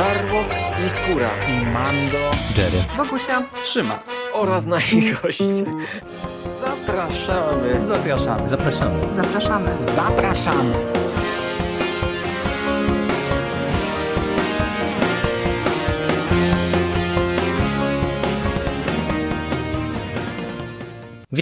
Żarłok i Skóra i Mando. Jerry. Bogusia. Szymas. oraz nasi goście. Zapraszamy. Zapraszamy. Zapraszamy. Zapraszamy. Zapraszamy.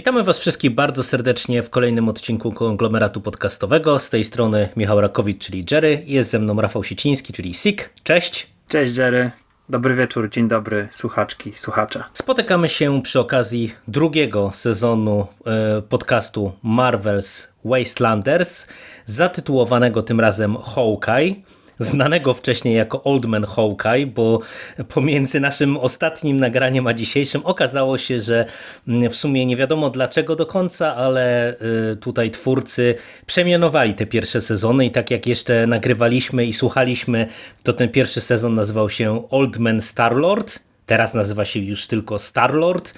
Witamy Was wszystkich bardzo serdecznie w kolejnym odcinku konglomeratu podcastowego. Z tej strony Michał Rakowicz, czyli Jerry. Jest ze mną Rafał Siciński, czyli Sik. Cześć. Cześć Jerry. Dobry wieczór, dzień dobry, słuchaczki, słuchacze. Spotykamy się przy okazji drugiego sezonu e, podcastu Marvel's Wastelanders, zatytułowanego tym razem Hawkeye. Znanego wcześniej jako Old Man Hawkeye, bo pomiędzy naszym ostatnim nagraniem a dzisiejszym okazało się, że mm, w sumie nie wiadomo dlaczego do końca, ale y, tutaj twórcy przemianowali te pierwsze sezony i tak jak jeszcze nagrywaliśmy i słuchaliśmy, to ten pierwszy sezon nazywał się Old Man Starlord, teraz nazywa się już tylko Starlord,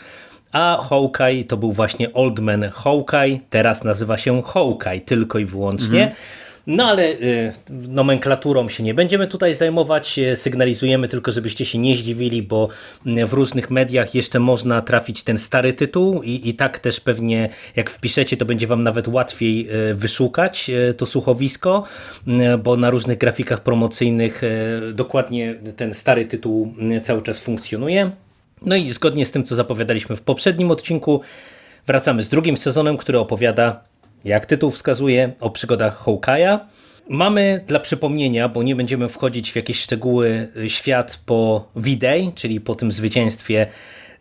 a Hawkeye to był właśnie Old Man Hawkeye, teraz nazywa się Hawkeye tylko i wyłącznie. No ale y, nomenklaturą się nie będziemy tutaj zajmować, y, sygnalizujemy tylko, żebyście się nie zdziwili, bo y, w różnych mediach jeszcze można trafić ten stary tytuł i, i tak też pewnie jak wpiszecie, to będzie wam nawet łatwiej wyszukać to słuchowisko, bo na różnych grafikach promocyjnych dokładnie ten stary tytuł cały czas funkcjonuje. No i zgodnie z tym, co zapowiadaliśmy w poprzednim odcinku, wracamy z drugim sezonem, który opowiada, jak tytuł wskazuje, o przygodach Hawkeye'a. Mamy dla przypomnienia, bo nie będziemy wchodzić w jakieś szczegóły, y, świat po V-Day, czyli po tym zwycięstwie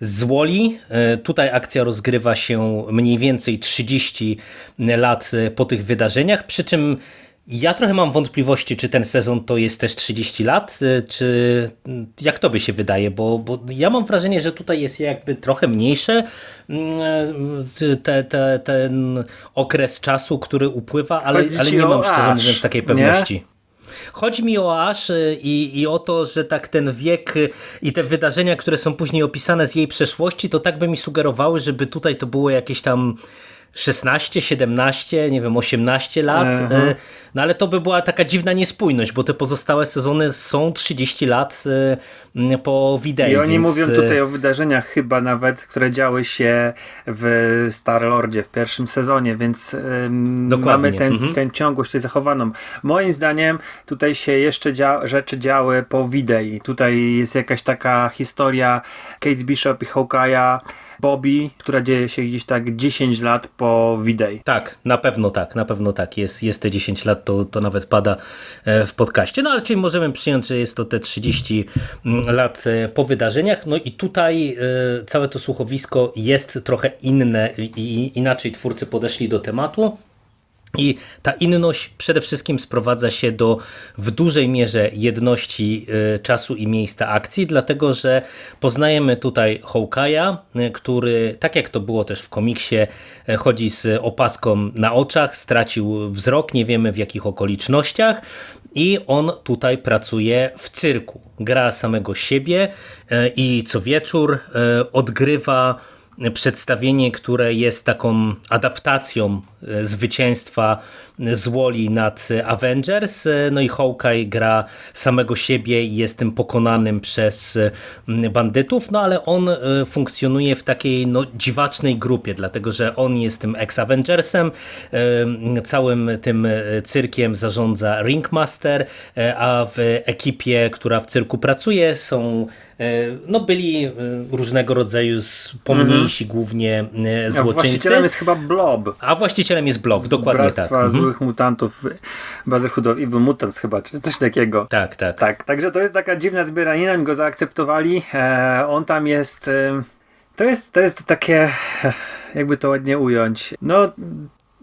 z Woli. Y, Tutaj akcja rozgrywa się mniej więcej 30 lat y, po tych wydarzeniach, przy czym ja trochę mam wątpliwości, czy ten sezon to jest też 30 lat, y, czy y, jak to by się wydaje, bo, bo ja mam wrażenie, że tutaj jest jakby trochę mniejsze mm, te, te, ten okres czasu, który upływa, ale, ale nie mam szczerze mówiąc takiej nie? pewności. Chodzi mi o Aż i, i o to, że tak ten wiek i te wydarzenia, które są później opisane z jej przeszłości, to tak by mi sugerowały, żeby tutaj to było jakieś tam 16, 17, nie wiem, 18 lat. Mhm. y, No ale to by była taka dziwna niespójność, bo te pozostałe sezony są 30 lat y, po wideo. I oni więc, mówią y, tutaj o wydarzeniach chyba nawet, które działy się w Star-Lordzie w pierwszym sezonie, więc Dokładnie. mamy tę Mhm. tę ciągłość tutaj zachowaną. Moim zdaniem tutaj się jeszcze dzia rzeczy działy po Widei. Tutaj jest jakaś taka historia Kate Bishop i Hawkeye'a, Bobby, która dzieje się gdzieś tak 10 lat po Widei. Tak, na pewno tak, na pewno tak. Jest, jest te 10 lat, to, to nawet pada e, w podcaście. No ale czyli możemy przyjąć, że jest to te 30 lat e, po wydarzeniach. No i tutaj e, całe to słuchowisko jest trochę inne i inaczej twórcy podeszli do tematu. I ta inność przede wszystkim sprowadza się do w dużej mierze jedności y, czasu i miejsca akcji, dlatego że poznajemy tutaj Hawkeye'a, y, który, tak jak to było też w komiksie, y, chodzi z opaską na oczach, stracił wzrok, nie wiemy w jakich okolicznościach i on tutaj pracuje w cyrku. Gra samego siebie i co wieczór odgrywa przedstawienie, które jest taką adaptacją e, zwycięstwa z Woli nad Avengers. No i Hawkeye gra samego siebie i jest tym pokonanym przez e, bandytów, no ale on e, funkcjonuje w takiej no, dziwacznej grupie, dlatego że on jest tym ex-Avengersem, e, całym tym e, cyrkiem zarządza Ringmaster, a w ekipie, która w cyrku pracuje są no byli różnego rodzaju pomniejsi głównie e, A złoczyńcy. właścicielem jest chyba Blob. A właścicielem jest Blob, dokładnie tak. Bractwa Mutantów, Brotherhood of Evil Mutants chyba, czy coś takiego. Tak, tak. Tak, także to jest taka dziwna zbieranina, oni go zaakceptowali. E, on tam jest. E, to jest. To jest takie. e, Jakby to ładnie ująć. No.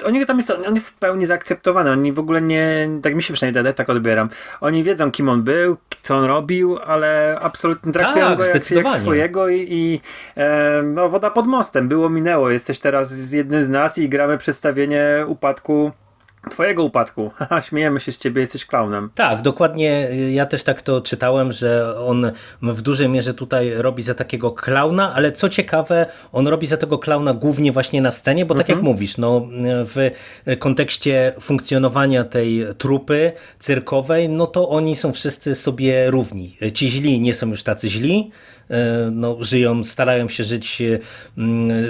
Oni tam jest, on jest w pełni zaakceptowany. Oni w ogóle nie, tak mi się przynajmniej tak odbieram. Oni wiedzą, kim on był, co on robił, ale absolutnie traktują Tak, go jak, jak swojego i, i e, no, woda pod mostem. Było, minęło. Jesteś teraz z jednym z nas i gramy przedstawienie upadku twojego upadku. Haha, śmiejemy się z ciebie, jesteś klaunem. Tak, dokładnie. Ja też tak to czytałem, że on w dużej mierze tutaj robi za takiego klauna, ale co ciekawe, on robi za tego klauna głównie właśnie na scenie, bo tak jak mówisz, no, w kontekście funkcjonowania tej trupy cyrkowej, no to oni są wszyscy sobie równi. Ci źli nie są już tacy źli, no, żyją, starają się żyć e,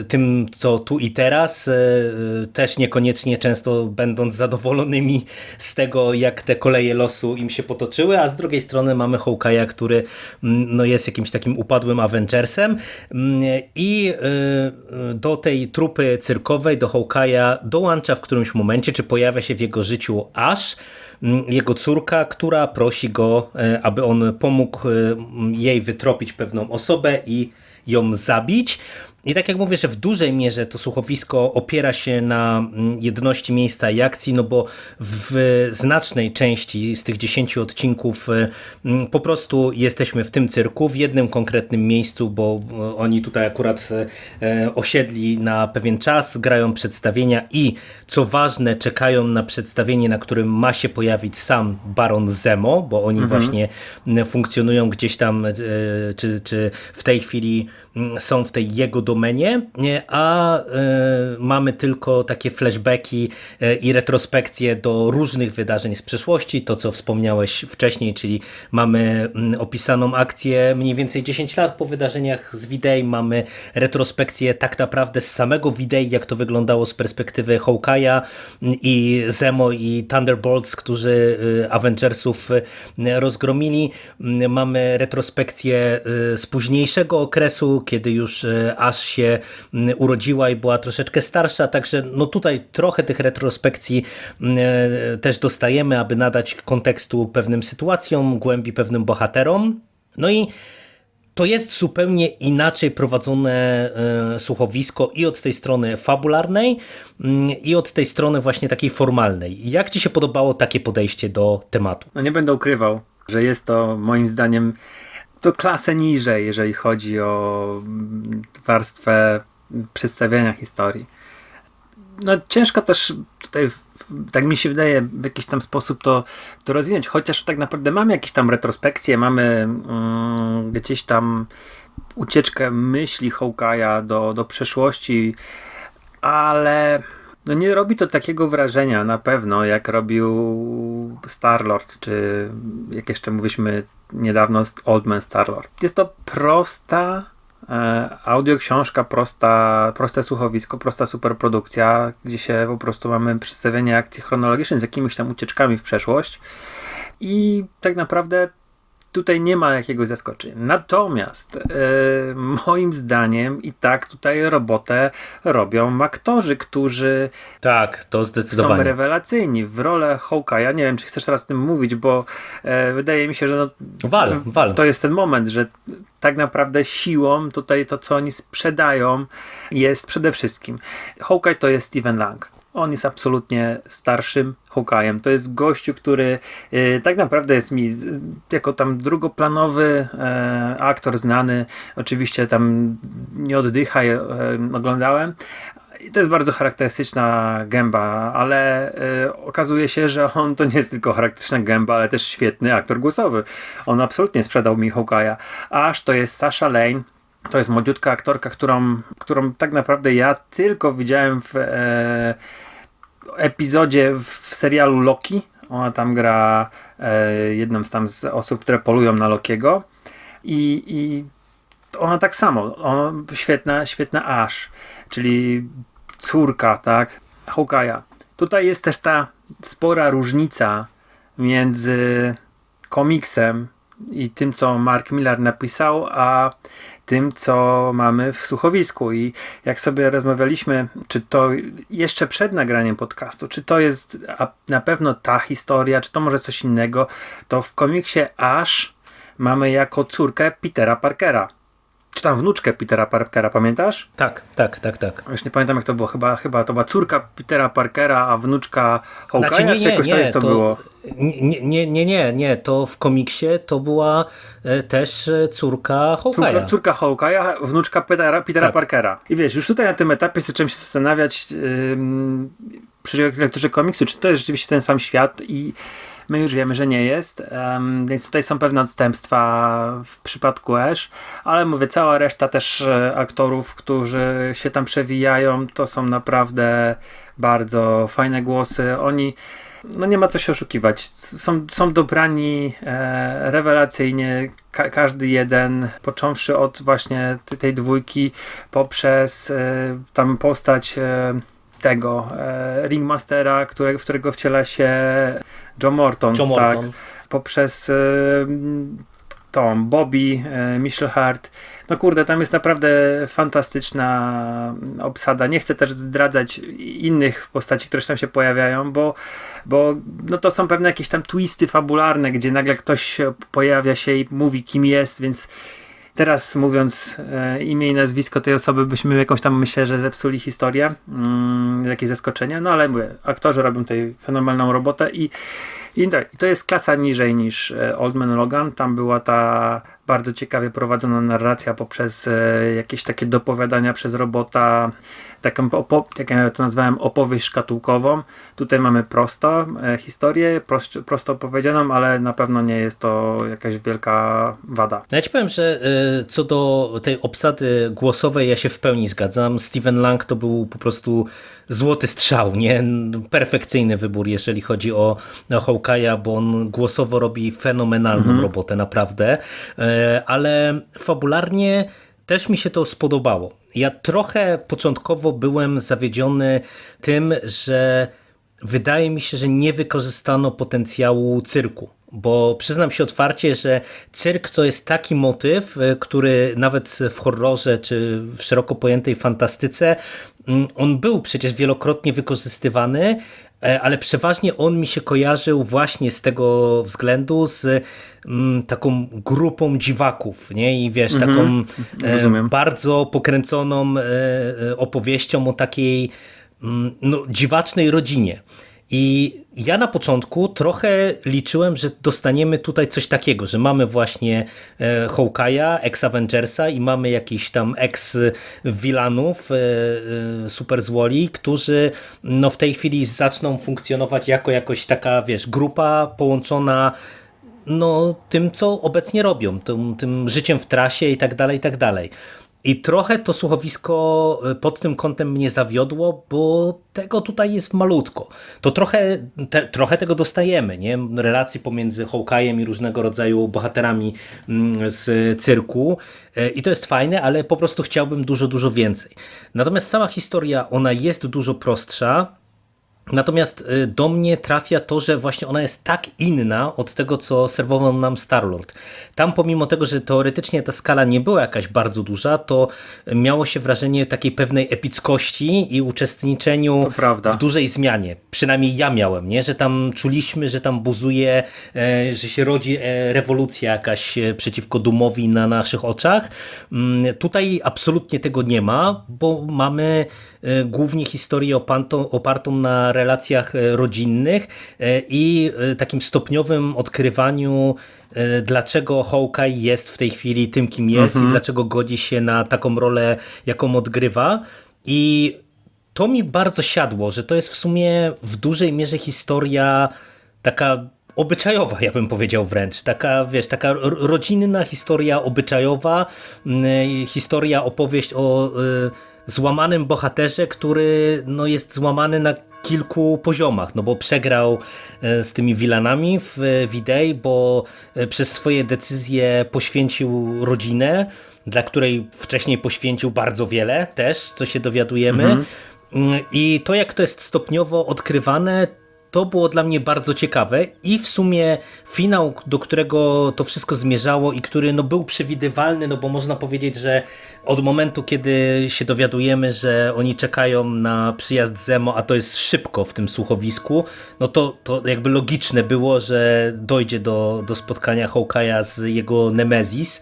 tym, co tu i teraz, e, też niekoniecznie często będąc zadowolonymi z tego, jak te koleje losu im się potoczyły, a z drugiej strony mamy Hawkeye'a, który no, jest jakimś takim upadłym Avengersem. I do tej trupy cyrkowej, do Hawkeye'a dołącza w którymś momencie, czy pojawia się w jego życiu Ash, jego córka, która prosi go, e, aby on pomógł e, jej wytropić pewną osobę i ją zabić. I tak jak mówię, że w dużej mierze to słuchowisko opiera się na mm, jedności miejsca i akcji, no bo w znacznej części z tych 10 odcinków e, mm, po prostu jesteśmy w tym cyrku, w jednym konkretnym miejscu, bo e, oni tutaj akurat e, osiedli na pewien czas, grają przedstawienia i co ważne, czekają na przedstawienie, na którym ma się pojawić sam Baron Zemo, bo oni właśnie mm, funkcjonują gdzieś tam, czy, czy w tej chwili są w tej jego domenie, nie? a e, mamy tylko takie flashbacki e, i retrospekcje do różnych wydarzeń z przeszłości, to co wspomniałeś wcześniej, czyli mamy mm, opisaną akcję mniej więcej 10 lat po wydarzeniach z Widej, mamy retrospekcję tak naprawdę z samego Widej, jak to wyglądało z perspektywy Hawkeye'a mm, i Zemo i Thunderbolts, którzy y, Avengersów y, rozgromili. Mm, Mamy retrospekcję y, z późniejszego okresu, kiedy już y, aż się urodziła i była troszeczkę starsza, także no tutaj trochę tych retrospekcji e, też dostajemy, aby nadać kontekstu pewnym sytuacjom, głębi pewnym bohaterom. No i to jest zupełnie inaczej prowadzone e, słuchowisko i od tej strony fabularnej, i od tej strony właśnie takiej formalnej. Jak Ci się podobało takie podejście do tematu? No nie będę ukrywał, że jest to moim zdaniem to klasę niżej, jeżeli chodzi o mm, warstwę przedstawiania historii. No ciężko też tutaj, tak mi się wydaje, w jakiś tam sposób to, to rozwinąć, chociaż tak naprawdę mamy jakieś tam retrospekcje, mamy mm, gdzieś tam ucieczkę myśli Hawkeye'a do, do przeszłości, ale no nie robi to takiego wrażenia na pewno, jak robił Starlord, czy jak jeszcze mówiliśmy niedawno Old Man Starlord. Jest to prosta e, audioksiążka, prosta, proste słuchowisko, prosta superprodukcja, gdzie się po prostu mamy przedstawienie akcji chronologicznej z jakimiś tam ucieczkami w przeszłość i tak naprawdę tutaj nie ma jakiegoś zaskoczenia. Natomiast e, moim zdaniem i tak tutaj robotę robią aktorzy, którzy Tak, to są zdecydowanie. rewelacyjni w rolę Hawkeye'a. Nie wiem, czy chcesz teraz o tym mówić, bo e, wydaje mi się, że no, Wal, wal. to jest ten moment, że tak naprawdę siłą tutaj to, co oni sprzedają, jest przede wszystkim. Hawkeye to jest Steven Lang. On jest absolutnie starszym Hawkeye'em. To jest gościu, który e, tak naprawdę jest mi e, jako tam drugoplanowy e, aktor znany. Oczywiście tam nie oddychaj oglądałem. I to jest bardzo charakterystyczna gęba, ale e, okazuje się, że on to nie jest tylko charakterystyczna gęba, ale też świetny aktor głosowy. On absolutnie sprzedał mi Hawkeye'a. Aż to jest Sasha Lane. To jest młodziutka aktorka, którą, którą tak naprawdę ja tylko widziałem w e, epizodzie w serialu Loki. Ona tam gra e, jedną z tam z osób, które polują na Lokiego. I, i ona tak samo, ona, świetna, świetna Ash, czyli córka, tak, Hawkeye'a. Tutaj jest też ta spora różnica między komiksem i tym, co Mark Millar napisał, a tym, co mamy w słuchowisku. I jak sobie rozmawialiśmy, czy to jeszcze przed nagraniem podcastu, czy to jest na pewno ta historia, czy to może coś innego, to w komiksie Ash mamy jako córkę Petera Parkera. Czy tam wnuczkę Petera Parkera, pamiętasz? Tak, tak, tak, tak. Już nie pamiętam jak to było, chyba, chyba to była córka Petera Parkera, a wnuczka Hawkeye'a, Znaczy, czy jakoś tak jak to, było? Nie, nie, nie, nie, nie, to w komiksie to była e, też e, córka Córka, Hawkeye'a. córka Hawkeye'a, wnuczka Petera, Petera Tak. Parkera. I wiesz, już tutaj na tym etapie zacząłem się zastanawiać, ym, przy lekturze komiksu, czy to jest rzeczywiście ten sam świat i my już wiemy, że nie jest, em, więc tutaj są pewne odstępstwa w przypadku Ash, ale mówię, cała reszta też e, aktorów, którzy się tam przewijają, to są naprawdę bardzo fajne głosy. Oni, no nie ma co się oszukiwać, są, są dobrani e, rewelacyjnie, ka każdy jeden, począwszy od właśnie tej, tej dwójki, poprzez e, tam postać e, tego e, Ringmastera, które, w którego wciela się John Morton, Joe tak, Morton. poprzez e, tą Bobby, e, Michelle Hart. No kurde, tam jest naprawdę fantastyczna obsada. Nie chcę też zdradzać innych postaci, które tam się pojawiają, bo, bo no to są pewne jakieś tam twisty fabularne, gdzie nagle ktoś pojawia się i mówi kim jest, więc teraz mówiąc e, imię i nazwisko tej osoby, byśmy jakąś tam myślę, że zepsuli historię, mm, jakieś zaskoczenia, no ale mówię, aktorzy robią tutaj fenomenalną robotę i, i tak, to jest klasa niżej niż e, Old Man Logan, tam była ta bardzo ciekawie prowadzona narracja poprzez e, jakieś takie dopowiadania przez robota, taką, jak ja to nazwałem, opowieść szkatułkową. Tutaj mamy prosto e, historię, prost, prosto opowiedzianą, ale na pewno nie jest to jakaś wielka wada. No ja ci powiem, że y, co do tej obsady głosowej ja się w pełni zgadzam. Steven Lang to był po prostu złoty strzał, nie? Perfekcyjny wybór, jeżeli chodzi o Hawkeye'a, bo on głosowo robi fenomenalną robotę, naprawdę. E, Ale fabularnie też mi się to spodobało. Ja trochę początkowo byłem zawiedziony tym, że wydaje mi się, że nie wykorzystano potencjału cyrku. Bo przyznam się otwarcie, że cyrk to jest taki motyw, y, który nawet w horrorze czy w szeroko pojętej fantastyce, mm, on był przecież wielokrotnie wykorzystywany, e, ale przeważnie on mi się kojarzył właśnie z tego względu z mm, taką grupą dziwaków, nie? I wiesz, taką e, Rozumiem. bardzo pokręconą e, e, opowieścią o takiej mm, no, dziwacznej rodzinie. I ja na początku trochę liczyłem, że dostaniemy tutaj coś takiego, że mamy właśnie e, Hawkeye'a, ex-Avengersa i mamy jakichś tam ex-wilanów, e, e, super złoli, którzy no, w tej chwili zaczną funkcjonować jako jakoś taka, wiesz, grupa połączona no, tym, co obecnie robią, tym, tym życiem w trasie i tak dalej, i tak dalej. I trochę to słuchowisko y, pod tym kątem mnie zawiodło, bo tego tutaj jest malutko. To trochę, te, trochę tego dostajemy, nie? Relacji pomiędzy Hawkeye'em i różnego rodzaju bohaterami mm, z cyrku. Y, I to jest fajne, ale po prostu chciałbym dużo, dużo więcej. Natomiast sama historia, ona jest dużo prostsza. Natomiast y, do mnie trafia to, że właśnie ona jest tak inna od tego, co serwował nam Starlord. Tam pomimo tego, że teoretycznie ta skala nie była jakaś bardzo duża, to miało się wrażenie takiej pewnej epickości i uczestniczeniu w dużej zmianie. Przynajmniej ja miałem, nie? że tam czuliśmy, że tam buzuje, e, że się rodzi e, rewolucja jakaś e, przeciwko Dumowi na naszych oczach. Mm, Tutaj absolutnie tego nie ma, bo mamy głównie historię opartą, opartą na relacjach e, rodzinnych e, i e, takim stopniowym odkrywaniu dlaczego Hawkeye jest w tej chwili tym, kim jest i dlaczego godzi się na taką rolę, jaką odgrywa. I to mi bardzo siadło, że to jest w sumie w dużej mierze historia taka obyczajowa, ja bym powiedział wręcz. Taka, wiesz, taka ro- rodzinna historia obyczajowa, historia, opowieść o y, złamanym bohaterze, który no, jest złamany na kilku poziomach, no bo przegrał e, z tymi wilanami w e, Widej, bo e, przez swoje decyzje poświęcił rodzinę, dla której wcześniej poświęcił bardzo wiele też, co się dowiadujemy. Mm, I to, jak to jest stopniowo odkrywane, to było dla mnie bardzo ciekawe i w sumie finał, do którego to wszystko zmierzało i który no, był przewidywalny, no bo można powiedzieć, że od momentu, kiedy się dowiadujemy, że oni czekają na przyjazd Zemo, a to jest szybko w tym słuchowisku, no to, to jakby logiczne było, że dojdzie do, do spotkania Hawkeye'a z jego Nemezis.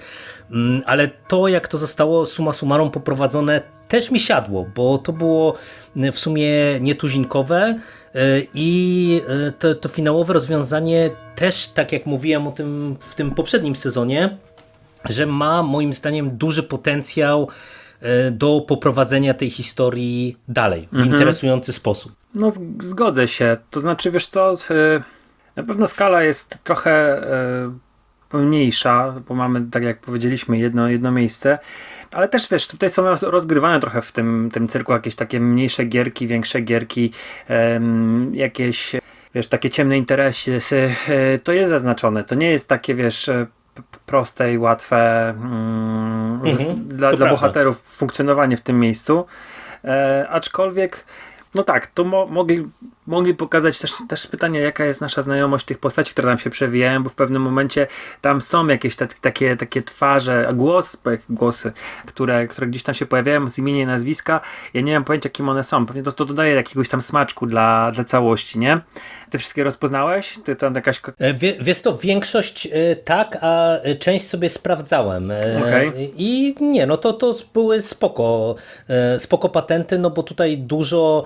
Mm, Ale to, jak to zostało summa summarum poprowadzone, też mi siadło, bo to było mm, w sumie nietuzinkowe y, i y, to, to finałowe rozwiązanie też, tak jak mówiłem o tym w tym poprzednim sezonie, że ma moim zdaniem duży potencjał e, do poprowadzenia tej historii dalej w interesujący sposób. No, zgodzę się. To znaczy, wiesz co, na pewno skala jest trochę mniejsza, bo mamy, tak jak powiedzieliśmy, jedno, jedno miejsce, ale też wiesz, tutaj są roz- rozgrywane trochę w tym, tym cyrku jakieś takie mniejsze gierki, większe gierki, em, jakieś, wiesz, takie ciemne interesy. y, To jest zaznaczone. To nie jest takie, wiesz, p- proste i łatwe mm, Mhm, dla, dla bohaterów funkcjonowanie w tym miejscu. E, aczkolwiek, no tak, to mo mogli, mogli pokazać też, też pytanie, jaka jest nasza znajomość tych postaci, które tam się przewijają, bo w pewnym momencie tam są jakieś te, takie, takie twarze, głos, głosy, które, które gdzieś tam się pojawiają z imienia i nazwiska. Ja nie mam pojęcia, kim one są. Pewnie to, to dodaje jakiegoś tam smaczku dla, dla całości, nie? Ty wszystkie rozpoznałeś? Ty tam jakaś. E, Wie, wiesz to, większość e, tak, a e, część sobie sprawdzałem. Okej. I nie, no to, to były spoko, spoko patenty, no bo tutaj dużo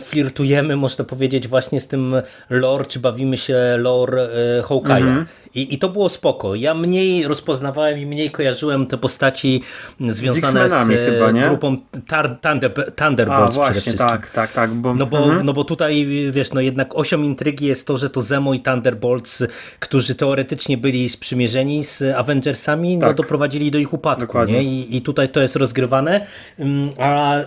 flirtujemy, można powiedzieć, właśnie z tym lore, czy bawimy się lore e, Hawkeye'a. Mhm. I, I to było spoko. Ja mniej rozpoznawałem i mniej kojarzyłem te postaci związane z, X-Menami e, chyba, nie? grupą Tar- Thunder, A, Thunderbolts przede właśnie, wszystkim. tak, tak, tak. Bo, No bo, Mhm. no bo tutaj, wiesz, no jednak osią intrygi jest to, że to Zemo i Thunderbolts, którzy teoretycznie byli sprzymierzeni z Avengersami, no Tak. doprowadzili do ich upadku, Dokładnie. nie? I, I tutaj to jest rozgrywane, Ym, a y,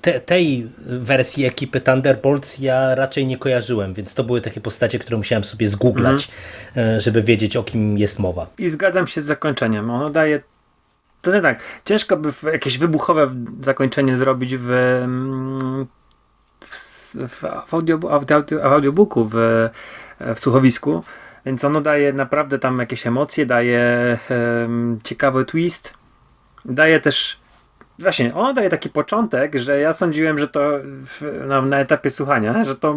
te, tej wersji ekipy Thunderbolts ja raczej nie kojarzyłem, więc to były takie postacie, które musiałem sobie zgooglać, Mhm. y, żeby wiedzieć o kim jest mowa. I zgadzam się z zakończeniem. Ono daje. To nie tak. Ciężko by jakieś wybuchowe zakończenie zrobić w. mm, w, w, audio, w, audio, w audiobooku, w, w słuchowisku. Więc ono daje naprawdę tam jakieś emocje, daje em, ciekawy twist. Daje też. Właśnie, ono daje taki początek, że ja sądziłem, że to w, na, na etapie słuchania, że to,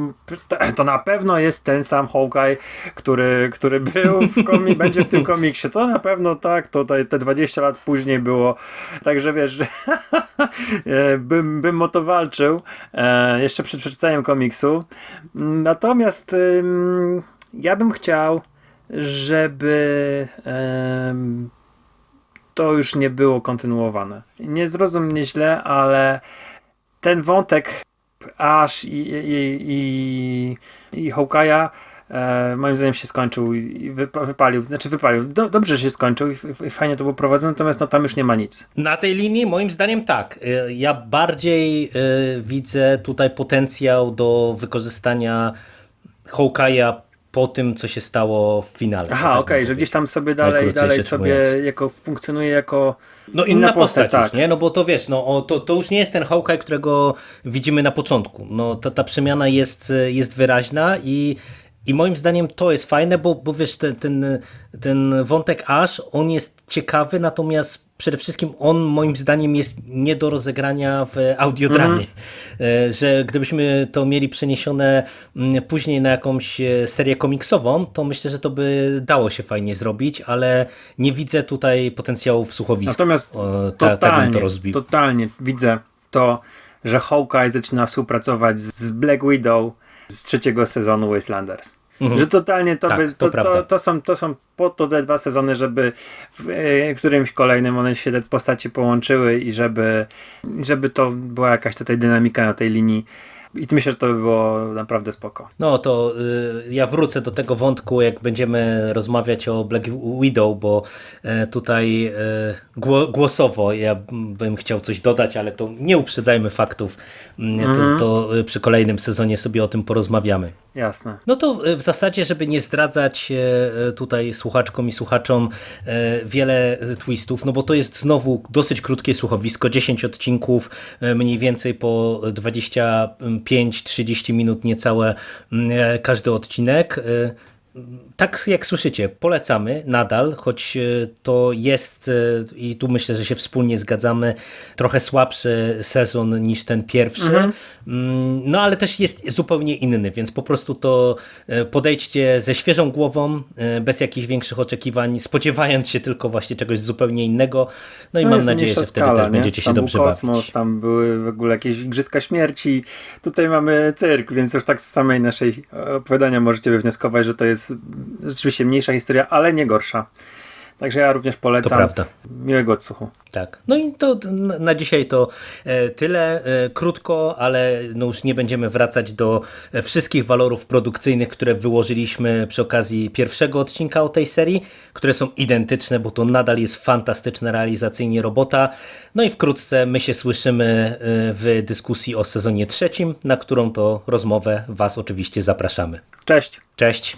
to na pewno jest ten sam Hawkeye, który, który był w komik, będzie w tym komiksie. To na pewno tak, to te, te 20 lat później było. Także wiesz, że e, bym, bym o to walczył e, jeszcze przed przeczytaniem komiksu. Natomiast ja bym chciał, żeby to już nie było kontynuowane. Nie zrozum mnie źle, ale ten wątek Ash i, i, i, i Hawkeye'a e, moim zdaniem się skończył i wypa- wypalił, znaczy wypalił. Do, dobrze, się skończył i, i fajnie to było prowadzone, natomiast no, tam już nie ma nic. Na tej linii moim zdaniem tak. Y, Ja bardziej y, widzę tutaj potencjał do wykorzystania Hawkeye'a po tym, co się stało w finale. Aha, Tak okej, bym że powiedział. gdzieś tam sobie dalej, dalej sobie jako funkcjonuje jako No inna, postać, już, nie? No bo to wiesz, no o, to, to już nie jest ten Hawkeye, którego widzimy na początku. No ta, ta przemiana jest, jest wyraźna i, i moim zdaniem to jest fajne, bo, bo wiesz, ten, ten, ten wątek Ash, on jest ciekawy, natomiast przede wszystkim on moim zdaniem jest nie do rozegrania w audiodramie. E, Że gdybyśmy to mieli przeniesione mm, później na jakąś e, serię komiksową, to myślę, że to by dało się fajnie zrobić, ale nie widzę tutaj potencjału w słuchowisku. Natomiast O, ta- tak totalnie, to rozbił. totalnie widzę to, że Hawkeye zaczyna współpracować z- z Black Widow z trzeciego sezonu Wastelanders. Że totalnie to, Tak, by, to to, to, to, są, to są po to te dwa sezony, żeby w e, którymś kolejnym one się te postacie połączyły i żeby, żeby to była jakaś tutaj dynamika na tej linii. I myślę, że to by było naprawdę spoko. No to y, ja wrócę do tego wątku, jak będziemy rozmawiać o Black Widow, bo e, tutaj e, gło, głosowo ja bym chciał coś dodać, ale to nie uprzedzajmy faktów. Mm, To, to y, przy kolejnym sezonie sobie o tym porozmawiamy. Jasne. No to e, w zasadzie, żeby nie zdradzać e, tutaj słuchaczkom i słuchaczom e, wiele e, twistów, no bo to jest znowu dosyć krótkie słuchowisko, 10 odcinków, e, mniej więcej po 25-30 minut niecałe m, e, każdy odcinek. Tak jak słyszycie, polecamy nadal, choć e, to jest e, i tu myślę, że się wspólnie zgadzamy, trochę słabszy sezon niż ten pierwszy, Mm, no ale też jest zupełnie inny, więc po prostu to e, podejdźcie ze świeżą głową, bez jakichś większych oczekiwań, spodziewając się tylko właśnie czegoś zupełnie innego, no i No mam nadzieję, że wtedy skala, też nie? będziecie się tam dobrze był kosmos, bawić. tam były w ogóle jakieś igrzyska śmierci. Tutaj mamy cyrk, więc już tak z samej naszej opowiadania możecie wywnioskować, że to jest rzeczywiście mniejsza historia, ale nie gorsza. Także ja również polecam. To prawda. Miłego odsłuchu. Tak. No i to na dzisiaj to e, tyle. E, Krótko, ale no już nie będziemy wracać do e, wszystkich walorów produkcyjnych, które wyłożyliśmy przy okazji pierwszego odcinka o tej serii, które są identyczne, bo to nadal jest fantastyczna realizacyjnie robota. No i wkrótce my się słyszymy w dyskusji o sezonie trzecim, na którą to rozmowę Was oczywiście zapraszamy. Cześć! Cześć!